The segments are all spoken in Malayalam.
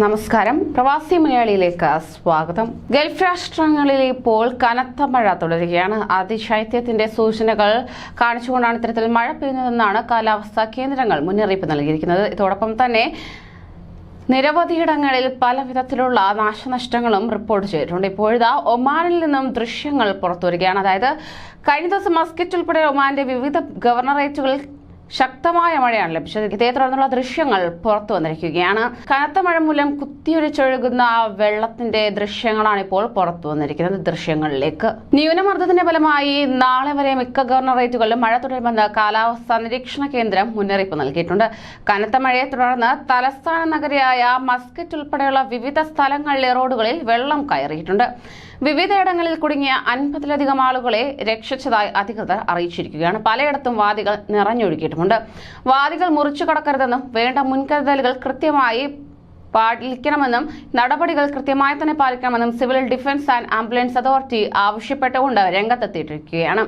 നമസ്കാരം. പ്രവാസി മലയാളിയിലേക്ക് സ്വാഗതം. ഗൾഫ് രാഷ്ട്രങ്ങളിൽ ഇപ്പോൾ കനത്ത മഴ തുടരുകയാണ്. അതിശൈത്യത്തിന്റെ സൂചനകൾ കാണിച്ചുകൊണ്ടാണ് ഇത്തരത്തിൽ മഴ പെയ്യുന്നതെന്നാണ് കാലാവസ്ഥാ കേന്ദ്രങ്ങൾ മുന്നറിയിപ്പ് നൽകിയിരിക്കുന്നത്. ഇതോടൊപ്പം തന്നെ നിരവധിയിടങ്ങളിൽ പല വിധത്തിലുള്ള നാശനഷ്ടങ്ങളും റിപ്പോർട്ട് ചെയ്തിട്ടുണ്ട്. ഇപ്പോഴിതാ ഒമാനിൽ നിന്നും ദൃശ്യങ്ങൾ പുറത്തുവരികയാണ്. അതായത് കഴിഞ്ഞ ദിവസം മസ്കറ്റ് ഉൾപ്പെടെ ഒമാന്റെ വിവിധ ഗവർണറേറ്റുകളിൽ ശക്തമായ മഴയാണ് ലഭിച്ചത്. ഇതേ തുടർന്നുള്ള ദൃശ്യങ്ങൾ പുറത്തു വന്നിരിക്കുകയാണ്. കനത്ത മഴ മൂലം കുത്തിയൊലിച്ചൊഴുകുന്ന വെള്ളത്തിന്റെ ദൃശ്യങ്ങളാണ് ഇപ്പോൾ പുറത്തു വന്നിരിക്കുന്നത് ദൃശ്യങ്ങളിലേക്ക്. ന്യൂനമർദ്ദത്തിന്റെ ഫലമായി നാളെ വരെ മിക്ക ഗവർണറേറ്റുകളിലും മഴ തുടരുമെന്ന് കാലാവസ്ഥാ നിരീക്ഷണ കേന്ദ്രം മുന്നറിയിപ്പ് നൽകിയിട്ടുണ്ട്. കനത്ത മഴയെ തുടർന്ന് തലസ്ഥാന നഗരിയായ മസ്കറ്റ് ഉൾപ്പെടെയുള്ള വിവിധ സ്ഥലങ്ങളിലെ റോഡുകളിൽ വെള്ളം കയറിയിട്ടുണ്ട്. വിവിധയിടങ്ങളിൽ കുടുങ്ങിയ അൻപതിലധികം ആളുകളെ രക്ഷിച്ചതായി അധികൃതർ അറിയിച്ചിരിക്കുകയാണ്. പലയിടത്തും വാദികൾ നിറഞ്ഞൊഴുകിയിട്ടുമുണ്ട് വാദികൾ മുറിച്ചു കടക്കരുതെന്നും വേണ്ട മുൻകരുതലുകൾ കൃത്യമായി പാലിക്കണമെന്നും നടപടികൾ കൃത്യമായി തന്നെ പാലിക്കണമെന്നും civil defence and ambulance authority ആവശ്യപ്പെട്ടുകൊണ്ട് രംഗത്തെത്തിയിരിക്കുകയാണ്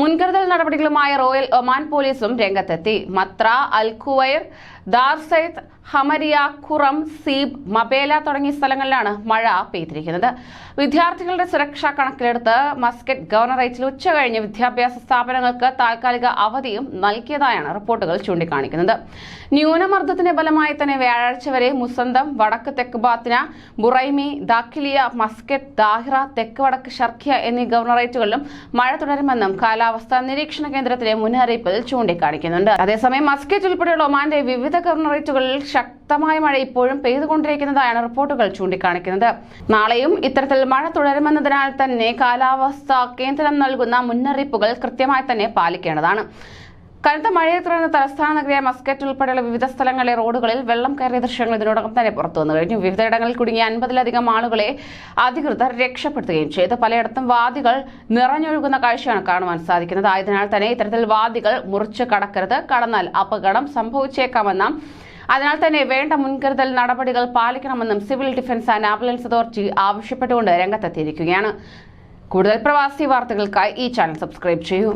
മുൻകരുതൽ നടപടികളുമായി റോയൽ ഒമാൻ പോലീസും രംഗത്തെത്തി. Matrah Al Khuwair Darsait Hamriya Qurum Seeb Mabela തുടങ്ങിയ സ്ഥലങ്ങളിലാണ് മഴ പെയ്തിരിക്കുന്നത്. വിദ്യാർത്ഥികളുടെ സുരക്ഷ കണക്കിലെടുത്ത് മസ്കറ്റ് ഗവർണറേറ്റിൽ ഉച്ചകഴിഞ്ഞ് വിദ്യാഭ്യാസ സ്ഥാപനങ്ങൾക്ക് താൽക്കാലിക അവധിയും നൽകിയതായാണ് റിപ്പോർട്ടുകൾ ചൂണ്ടിക്കാണിക്കുന്നത്. ന്യൂനമർദ്ദത്തിന്റെ ഫലമായി തന്നെ വ്യാഴാഴ്ച വരെ മുസന്തം വടക്ക് തെക്ക് Batinah Buraimi Dakhiliya Muscat Dhahira തെക്ക് വടക്ക് ഷർഖിയ എന്നീ ഗവർണറേറ്റുകളിലും മഴ തുടരുമെന്നും കാലാവസ്ഥാ നിരീക്ഷണ കേന്ദ്രത്തിലെ മുന്നറിയിപ്പിൽ ചൂണ്ടിക്കാണിക്കുന്നുണ്ട്. അതേസമയം മസ്കറ്റ് ഉൾപ്പെടെയുള്ള ഒമാന്റെ വിവിധ ഗവർണറേറ്റുകളിൽ ശക്തമായ മഴ ഇപ്പോഴും പെയ്തുകൊണ്ടിരിക്കുന്നതായാണ് റിപ്പോർട്ടുകൾ ചൂണ്ടിക്കാണിക്കുന്നത്. നാളെയും ഇത്തരത്തിൽ മഴ തുടരുമെന്നതിനാൽ തന്നെ കാലാവസ്ഥാ കേന്ദ്രം നൽകുന്ന മുന്നറിയിപ്പുകൾ കൃത്യമായി തന്നെ പാലിക്കേണ്ടതാണ്. കനത്ത മഴയെ തുടർന്ന് തലസ്ഥാന നഗരിയായ മസ്കറ്റ് ഉൾപ്പെടെയുള്ള വിവിധ സ്ഥലങ്ങളിലെ റോഡുകളിൽ വെള്ളം കയറിയ ദൃശ്യങ്ങൾ ഇതിനോടകം തന്നെ പുറത്തു വന്നു. കഴിഞ്ഞു. വിവിധയിടങ്ങളിൽ കുടുങ്ങിയ അൻപതിലധികം ആളുകളെ അധികൃതർ രക്ഷപ്പെടുത്തുകയും ചെയ്തു. പലയിടത്തും വാദികൾ നിറഞ്ഞൊഴുകുന്ന കാഴ്ചയാണ് കാണുവാൻ സാധിക്കുന്നത്. ആയതിനാൽ തന്നെ ഇത്തരത്തിൽ വാദികൾ മുറിച്ച് കടക്കരുത്. കടന്നാൽ അപകടം സംഭവിച്ചേക്കാമെന്ന. അതിനാൽ തന്നെ വേണ്ട മുൻകരുതൽ നടപടികൾ പാലിക്കണമെന്നും civil defence and ambulance authority ആവശ്യപ്പെട്ടുകൊണ്ട് രംഗത്തെത്തിയിരിക്കുകയാണ്. കൂടുതൽ പ്രവാസി വാർത്തകൾക്കായി ഈ ചാനൽ സബ്സ്ക്രൈബ് ചെയ്യൂ.